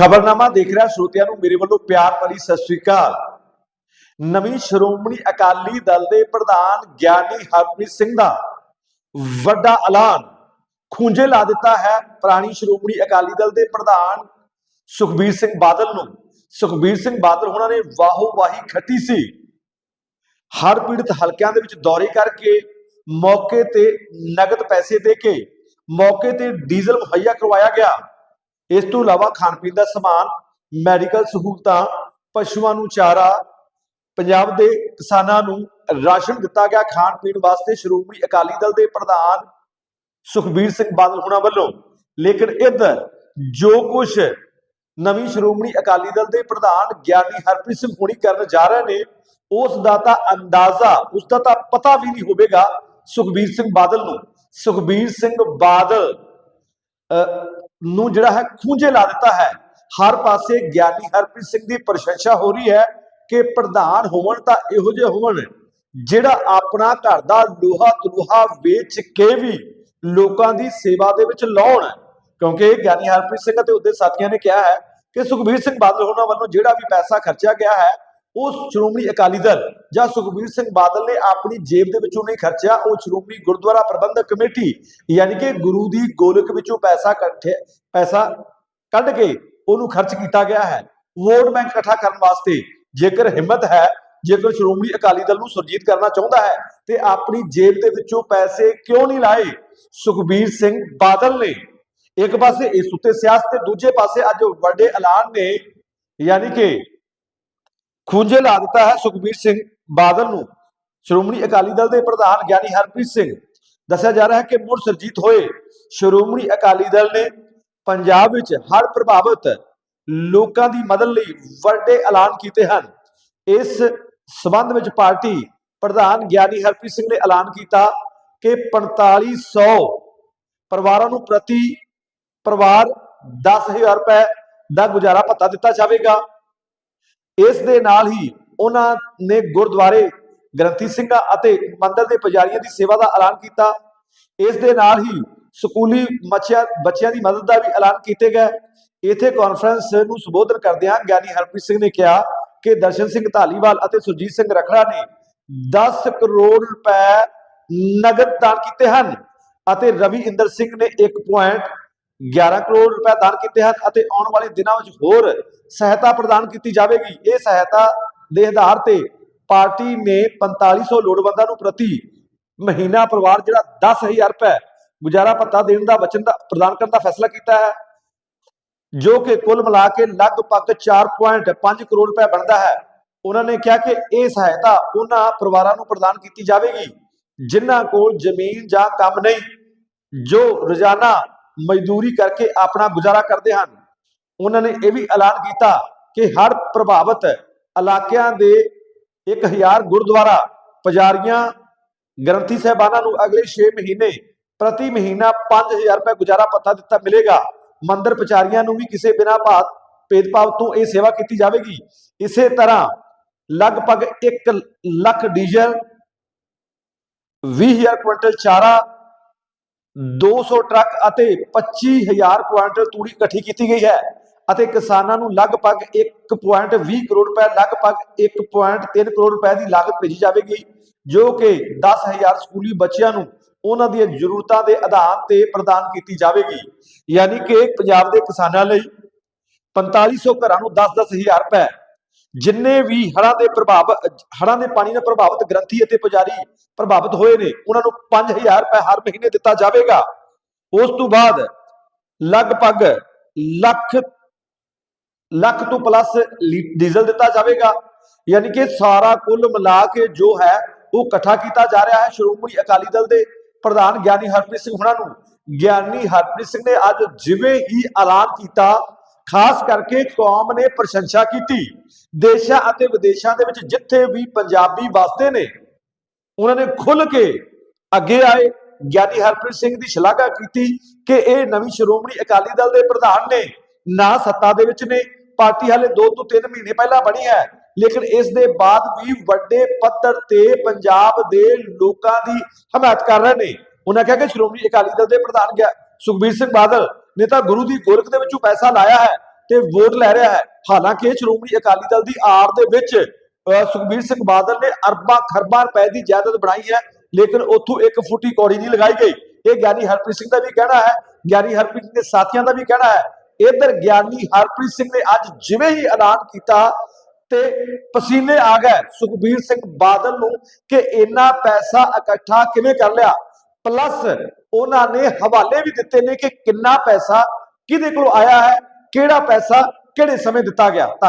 ਖਬਰਨਾਮਾ ਦੇਖ ਰਿਹਾ ਸਰੋਤਿਆਂ ਨੂੰ, ਮੇਰੇ ਵੱਲੋਂ ਪਿਆਰ ਭਰੀ ਸਤਿ ਸ੍ਰੀ ਅਕਾਲ। ਨਵੀਂ ਸ਼੍ਰੋਮਣੀ ਅਕਾਲੀ ਦਲ ਦੇ ਪ੍ਰਧਾਨ ਗਿਆਨੀ ਹਰਪ੍ਰੀਤ ਸਿੰਘ ਦਾ ਵੱਡਾ ਐਲਾਨ। ਖੂੰਜੇ ਲਾ ਦਿੱਤਾ ਹੈ ਪੁਰਾਣੀ ਸ਼੍ਰੋਮਣੀ ਅਕਾਲੀ ਦਲ ਦੇ ਪ੍ਰਧਾਨ ਸੁਖਬੀਰ ਸਿੰਘ ਬਾਦਲ ਨੂੰ। ਸੁਖਬੀਰ ਸਿੰਘ ਬਾਦਲ ਉਹਨਾਂ ਨੇ ਵਾਹੋ ਵਾਹੀ ਖੱਟੀ ਸੀ। ਹਰ ਪੀੜਤ ਹਲਕਿਆਂ ਦੇ ਵਿੱਚ ਦੌਰੇ ਕਰਕੇ ਮੌਕੇ ਤੇ ਨਗਦ ਪੈਸੇ ਦੇ ਕੇ, ਮੌਕੇ ਤੇ ਡੀਜ਼ਲ ਮੁਹੱਈਆ ਕਰਵਾਇਆ ਗਿਆ। ਇਸ ਤੋਂ ਇਲਾਵਾ ਖਾਣ ਪੀਣ ਦਾ ਸਮਾਨ ਮੈਡੀਕਲ ਸਹੂਲਤਾਂ ਪਸ਼ੂਆਂ ਨੂੰ ਚਾਰਾ ਪੰਜਾਬ ਦੇ ਕਿਸਾਨਾਂ ਨੂੰ ਰਾਸ਼ਨ ਦਿੱਤਾ ਗਿਆ ਖਾਣ ਪੀਣ ਵਾਸਤੇ ਸ਼੍ਰੋਮਣੀ ਅਕਾਲੀ ਦਲ ਦੇ ਪ੍ਰਧਾਨ ਸੁਖਬੀਰ ਸਿੰਘ ਬਾਦਲ ਹੁਣਾਂ ਵੱਲੋਂ। ਲੇਕਿਨ ਇੱਧਰ ਜੋ ਕੁਝ ਨਵੀਂ ਸ਼੍ਰੋਮਣੀ ਅਕਾਲੀ ਦਲ ਦੇ ਪ੍ਰਧਾਨ ਗਿਆਨੀ ਹਰਪ੍ਰੀਤ ਸਿੰਘ ਹੁਣੀ ਕਰਨ ਜਾ ਰਹੇ ਨੇ ਉਸ ਦਾ ਤਾਂ ਅੰਦਾਜ਼ਾ ਉਸ ਦਾ ਤਾਂ ਪਤਾ ਵੀ ਨਹੀਂ ਹੋਵੇਗਾ ਸੁਖਬੀਰ ਸਿੰਘ ਬਾਦਲ ਨੂੰ। ਸੁਖਬੀਰ ਸਿੰਘ ਬਾਦਲ ਅਹ, ਨੂੰ ਜਿਹੜਾ ਹੈ ਖੂੰਜੇ ਲਾ ਦਿੱਤਾ ਹੈ। ਹਰ ਪਾਸੇ ਗਿਆਨੀ ਹਰਪ੍ਰੀਤ ਸਿੰਘ ਦੀ ਪ੍ਰਸ਼ੰਸਾ ਹੋ ਰਹੀ ਹੈ ਕਿ ਪ੍ਰਧਾਨ ਹੋਣ ਤਾਂ ਇਹੋ ਜਿਹੇ ਹੋਵਣ, ਜਿਹੜਾ ਆਪਣਾ ਘਰ ਦਾ ਲੋਹਾ ਤਲੂਹਾ ਵੇਚ ਕੇ ਵੀ ਲੋਕਾਂ ਦੀ ਸੇਵਾ ਦੇ ਵਿੱਚ ਲਾਉਣ। ਕਿਉਂਕਿ ਗਿਆਨੀ ਹਰਪ੍ਰੀਤ ਸਿੰਘ ਅਤੇ ਉਹਦੇ ਸਾਥੀਆਂ ਨੇ ਕਿਹਾ ਹੈ ਕਿ ਸੁਖਬੀਰ ਸਿੰਘ ਬਾਦਲ ਹੋਣਾ ਵੱਲੋਂ ਜਿਹੜਾ ਵੀ ਪੈਸਾ ਖਰਚਿਆ ਗਿਆ ਹੈ ਉਹ ਸ਼੍ਰੋਮਣੀ ਅਕਾਲੀ ਦਲ ਜਾਂ ਸੁਖਬੀਰ ਸਿੰਘ ਬਾਦਲ ਨੇ ਆਪਣੀ ਜੇਬ ਦੇ ਵਿੱਚੋਂ ਨਹੀਂ ਖਰਚਿਆ, ਉਹ ਸ਼੍ਰੋਮਣੀ ਗੁਰਦੁਆਰਾ ਪ੍ਰਬੰਧਕ ਕਮੇਟੀ, ਯਾਨੀ ਕਿ ਗੁਰੂ ਦੀ ਗੋਲਕ ਵਿੱਚੋਂ ਪੈਸਾ ਇਕੱਠੇ ਪੈਸਾ ਕੱਢ ਕੇ ਉਹਨੂੰ ਖਰਚ ਕੀਤਾ ਗਿਆ ਹੈ। ਵੋਟ ਬੈਂਕ ਇਕੱਠਾ ਕਰਨ ਵਾਸਤੇ ਜੇਕਰ ਹਿੰਮਤ ਹੈ, ਜੇਕਰ ਸ਼੍ਰੋਮਣੀ ਅਕਾਲੀ ਦਲ ਨੂੰ ਸੁਰਜੀਤ ਕਰਨਾ ਚਾਹੁੰਦਾ ਹੈ, ਤੇ ਆਪਣੀ ਜੇਬ ਦੇ ਵਿੱਚੋਂ ਪੈਸੇ ਕਿਉਂ ਨਹੀਂ ਲਾਏ? ਸੁਖਬੀਰ ਸਿੰਘ ਬਾਦਲ ਨੇ। ਇੱਕ ਪਾਸੇ ਇਸ ਉੱਤੇ ਸਿਆਸਤ ਤੇ ਦੂਜੇ ਪਾਸੇ ਅੱਜ ਵੱਡੇ ਐਲਾਨ ਨੇ, ਯਾਨੀ ਕਿ ਖੂੰਜੇ ਲਾ ਦਿੱਤਾ ਹੈ ਸੁਖਬੀਰ ਸਿੰਘ ਬਾਦਲ ਨੂੰ। ਸ਼੍ਰੋਮਣੀ ਅਕਾਲੀ ਦਲ ਦੇ ਪ੍ਰਧਾਨ ਗਿਆਨੀ ਹਰਪ੍ਰੀਤ ਸਿੰਘ ਦੱਸਿਆ ਜਾ ਰਿਹਾ ਹੈ ਕਿ ਮੁੜ ਸਰਜੀਤ ਹੋਏ ਸ਼੍ਰੋਮਣੀ ਅਕਾਲੀ ਦਲ ਨੇ ਪੰਜਾਬ ਵਿੱਚ ਹਰ ਪ੍ਰਭਾਵਿਤ ਲੋਕਾਂ ਦੀ ਮਦਦ ਲਈ ਵੱਡੇ ਐਲਾਨ ਕੀਤੇ ਹਨ। ਇਸ ਸਬੰਧ ਵਿੱਚ ਪਾਰਟੀ ਪ੍ਰਧਾਨ ਗਿਆਨੀ ਹਰਪ੍ਰੀਤ ਸਿੰਘ ਨੇ ਐਲਾਨ ਕੀਤਾ ਕਿ 4500 ਪਰਿਵਾਰਾਂ ਨੂੰ ਪ੍ਰਤੀ ਪਰਿਵਾਰ 10000 ਰੁਪਏ ਦਾ ਗੁਜ਼ਾਰਾ ਭੱਤਾ ਦਿੱਤਾ ਜਾਵੇਗਾ। ਇਸ ਦੇ ਨਾਲ ਹੀ ਉਹਨਾਂ ਨੇ ਗੁਰਦੁਆਰੇ ਗ੍ਰੰਥੀ ਸਿੰਘਾਂ ਅਤੇ ਮੰਦਰ ਦੇ ਪੁਜਾਰੀਆਂ ਦੀ ਸੇਵਾ ਦਾ ਐਲਾਨ ਕੀਤਾ। ਇਸ ਦੇ ਨਾਲ ਹੀ ਸਕੂਲੀ ਬੱਚਿਆਂ ਬੱਚਿਆਂ ਦੀ ਮਦਦ ਦਾ ਵੀ ਐਲਾਨ ਕੀਤੇ ਗਏ। ਇਥੇ ਕਾਨਫਰੰਸ ਨੂੰ ਸੰਬੋਧਨ ਕਰਦਿਆਂ ਗਿਆਨੀ ਹਰਪ੍ਰੀਤ ਸਿੰਘ ਨੇ ਕਿਹਾ ਕਿ ਦਰਸ਼ਨ ਸਿੰਘ ਧਾਲੀਵਾਲ ਅਤੇ ਸੁਰਜੀਤ ਸਿੰਘ ਰਖੜਾ ਨੇ 10 ਕਰੋੜ ਰੁਪਏ ਨਗਦ ਦਾਨ ਕੀਤੇ ਹਨ ਅਤੇ ਰਵੀ ਇੰਦਰ ਸਿੰਘ ਨੇ 1.11 ਕਰੋੜ ਰੁਪਏ ਦਾਨ ਕੀਤੇ ਹਨ ਅਤੇ ਆਉਣ ਵਾਲੇ ਦਿਨਾਂ ਵਿੱਚ ਹੋਰ ਸਹਾਇਤਾ ਪ੍ਰਦਾਨ ਕੀਤੀ ਜਾਵੇਗੀ। ਇਹ ਸਹਾਇਤਾ ਦੇ ਆਧਾਰ ਤੇ ਪਾਰਟੀ ਨੇ 4500 ਲੋੜਵੰਦਾਂ ਨੂੰ ਪ੍ਰਤੀ ਮਹੀਨਾ ਪਰਿਵਾਰ ਜਿਹੜਾ 10000 ਰੁਪਏ ਗੁਜ਼ਾਰਾ ਭੱਤਾ ਦੇਣ ਦਾ ਵਚਨ ਦਾ, ਪ੍ਰਦਾਨ ਕਰਨ ਦਾ ਫੈਸਲਾ ਕੀਤਾ ਹੈ, ਜੋ ਕਿ ਕੁੱਲ ਮਿਲਾ ਕੇ ਲਗਭਗ 4.5 ਕਰੋੜ ਰੁਪਏ ਬਣਦਾ ਹੈ। ਉਹਨਾਂ ਨੇ ਕਿਹਾ ਕਿ ਇਹ ਸਹਾਇਤਾ ਉਹਨਾਂ ਪਰਿਵਾਰਾਂ ਨੂੰ ਪ੍ਰਦਾਨ ਕੀਤੀ ਜਾਵੇਗੀ, ਜਿਨ੍ਹਾਂ ਕੋਲ ਜ਼ਮੀਨ ਜਾਂ ਕੰਮ ਨਹੀਂ, ਜੋ ਰੋਜ਼ਾਨਾ ਮਜ਼ਦੂਰੀ ਕਰਕੇ ਆਪਣਾ ਗੁਜ਼ਾਰਾ ਕਰਦੇ ਹਨ। ਉਹਨਾਂ ਨੇ ਇਹ ਵੀ ਐਲਾਨ ਕੀਤਾ ਕਿ ਹੜ੍ਹ ਪ੍ਰਭਾਵਿਤ ਇਲਾਕਿਆਂ ਦੇ 1000 ਗੁਰਦੁਆਰਾ ਪੁਜਾਰੀਆਂ, ਗ੍ਰੰਥੀ ਸਾਹਿਬਾਨਾਂ ਨੂੰ ਅਗਲੇ 6 ਮਹੀਨੇ ਪ੍ਰਤੀ ਮਹੀਨਾ 5000 ਰੁਪਏ ਗੁਜ਼ਾਰਾ ਭੱਤਾ ਦਿੱਤਾ ਮਿਲੇਗਾ। ਮੰਦਰ ਪੁਜਾਰੀਆਂ ਨੂੰ ਵੀ ਕਿਸੇ ਬਿਨਾ ਭਾਤ, ਭੇਦਭਾਵ ਤੋਂ ਇਹ ਸੇਵਾ ਕੀਤੀ ਜਾਵੇਗੀ। ਇਸੇ ਤਰ੍ਹਾਂ ਲਗਭਗ 1 ਲੱਖ ਡੀਜ਼ਲ 20000 ਕੁਇੰਟਲ ਚਾਰਾ 200 ਟਰੱਕ ਅਤੇ 25000 ਕੁਇੰਟਲ ਤੂੜੀ ਇਕੱਠੀ ਕੀਤੀ ਗਈ ਹੈ ਅਤੇ ਕਿਸਾਨਾਂ ਨੂੰ ਲਗਭਗ 1.20 ਕਰੋੜ ਰੁਪਏ, ਲਗਭਗ 1.3 ਕਰੋੜ ਰੁਪਏ ਦੀ ਲਾਗਤ ਭੇਜੀ ਜਾਵੇਗੀ, ਜੋ ਕਿ 10000 ਸਕੂਲੀ ਬੱਚਿਆਂ ਨੂੰ ਉਹਨਾਂ ਦੀਆਂ ਜ਼ਰੂਰਤਾਂ ਦੇ ਆਧਾਰ ਤੇ ਪ੍ਰਦਾਨ ਕੀਤੀ ਜਾਵੇਗੀ। ਯਾਨੀ ਕਿ ਪੰਜਾਬ ਦੇ ਕਿਸਾਨਾਂ ਲਈ 4500 ਘਰਾਂ ਨੂੰ 10-10000 ਰੁਪਏ ਜਿੰਨੇ ਵੀ ਹੜ੍ਹਾਂ ਦੇ ਪ੍ਰਭਾਵ, ਹੜ੍ਹਾਂ ਦੇ ਪਾਣੀ ਨਾਲ ਪ੍ਰਭਾਵਿਤ ਗ੍ਰੰਥੀ ਅਤੇ ਪੁਜਾਰੀ ਪ੍ਰਭਾਵਿਤ ਹੋਏ ਨੇ, ਉਹਨਾਂ ਨੂੰ 5000 ਰੁਪਏ ਹਰ ਮਹੀਨੇ ਦਿੱਤਾ ਜਾਵੇਗਾ। ਉਸ ਤੋਂ ਬਾਅਦ ਲਗਭਗ ਲੱਖ ਲੱਖ ਤੋਂ ਪਲੱਸ ਡੀਜ਼ਲ ਦਿੱਤਾ ਜਾਵੇਗਾ। ਯਾਨੀ ਕਿ ਸਾਰਾ ਕੁੱਲ ਮਿਲਾ ਕੇ ਜੋ ਹੈ, ਉਹ ਇਕੱਠਾ ਕੀਤਾ ਜਾ ਰਿਹਾ ਹੈ ਸ਼੍ਰੋਮਣੀ ਅਕਾਲੀ ਦਲ ਦੇ ਪ੍ਰਧਾਨ ਗਿਆਨੀ ਹਰਪ੍ਰੀਤ ਸਿੰਘ ਹੁਣਾਂ ਨੂੰ। ਗਿਆਨੀ ਹਰਪ੍ਰੀਤ ਸਿੰਘ ਨੇ ਅੱਜ ਜਿਵੇਂ ਹੀ ਐਲਾਨ ਕੀਤਾ ਖਾਸ ਕਰਕੇ ਕੌਮ ਨੇ ਪ੍ਰਸ਼ੰਸਾ ਕੀਤੀ। ਦੇਸ਼ਾਂ ਅਤੇ ਵਿਦੇਸ਼ਾਂ ਦੇ ਵਿੱਚ ਜਿੱਥੇ ਵੀ ਪੰਜਾਬੀ ਵਸਦੇ ਨੇ, ਉਹਨਾਂ ਨੇ ਖੁੱਲ ਕੇ ਅੱਗੇ ਆਏ। ਗਿਆਨੀ ਹਰਪ੍ਰੀਤ ਸਿੰਘ ਦੀ ਸ਼ਲਾਘਾ ਕੀਤੀ ਕਿ ਇਹ ਨਵੀਂ ਸ਼੍ਰੋਮਣੀ ਅਕਾਲੀ ਦਲ ਦੇ ਪ੍ਰਧਾਨ ਨੇ। ਨਾ ਸੱਤਾ ਦੇ ਵਿੱਚ ਨੇ, ਪਾਰਟੀ ਹਾਲੇ 2 ਤੋਂ 3 ਮਹੀਨੇ ਪਹਿਲਾਂ ਬਣੀ ਹੈ, ਲੇਕਿਨ ਇਸ ਦੇ ਬਾਅਦ ਵੀ ਵੱਡੇ ਪੱਧਰ ਤੇ ਪੰਜਾਬ ਦੇ ਲੋਕਾਂ ਦੀ ਹਮਾਇਤ ਕਰ ਰਹੇ ਨੇ। ਉਹਨਾਂ ਕਿਹਾ ਕਿ ਸ਼੍ਰੋਮਣੀ ਅਕਾਲੀ ਦਲ ਦੇ ਪ੍ਰਧਾਨ ਗਿਆ ਸੁਖਬੀਰ ਸਿੰਘ ਬਾਦਲ ਨੇ ਤਾਂ ਗੁਰੂ ਦੀ ਗੋਲਕ ਦੇ ਵਿੱਚੋਂ ਪੈਸਾ ਲਾਇਆ ਹੈ ਤੇ ਵੋਟ ਲੈ ਰਿਹਾ ਹੈ। ਹਾਲਾਂਕਿ ਸ਼੍ਰੋਮਣੀ ਅਕਾਲੀ ਦਲ ਦੀ ਆੜ ਦੇ ਵਿੱਚ ਸੁਖਬੀਰ ਸਿੰਘ ਬਾਦਲ ਨੇ ਅਰਬਾਂ ਖਰਬਾਂ ਰੁਪਏ ਦੀ ਜਾਇਦਾਦ ਬਣਾਈ ਹੈ, ਲੇਕਿਨ ਉੱਥੋਂ ਇੱਕ ਫੁੱਟੀ ਕੌੜੀ ਨਹੀਂ ਲਗਾਈ ਗਈ। ਇਹ ਗਿਆਨੀ ਹਰਪ੍ਰੀਤ ਸਿੰਘ ਦਾ ਵੀ ਕਹਿਣਾ ਹੈ, ਗਿਆਨੀ ਹਰਪ੍ਰੀਤ ਸਿੰਘ ਦੇ ਸਾਥੀਆਂ ਦਾ ਵੀ ਕਹਿਣਾ ਹੈ। ਇਧਰ ਗਿਆਨੀ ਹਰਪ੍ਰੀਤ ਸਿੰਘ ਨੇ ਅੱਜ ਜਿਵੇਂ ਹੀ ਐਲਾਨ ਕੀਤਾ ਤੇ ਪਸੀਨੇ ਆ ਗਏ ਸੁਖਬੀਰ ਸਿੰਘ ਬਾਦਲ ਨੂੰ ਕਿ ਇੰਨਾ ਪੈਸਾ ਇਕੱਠਾ ਕਿਵੇਂ ਕਰ ਲਿਆ। ਪਲੱਸ ਉਹਨਾਂ ਨੇ ਹਵਾਲੇ ਵੀ ਦਿੱਤੇ ਨੇ ਕਿ ਕਿੰਨਾ ਪੈਸਾ ਕਿਹਦੇ ਕੋਲ ਆਇਆ ਹੈ, ਕਿਹੜਾ ਪੈਸਾ, ਕਿਹੜੇ ਸਮੇਂ ਦਿੱਤਾ ਗਿਆ। ਧੰਨ-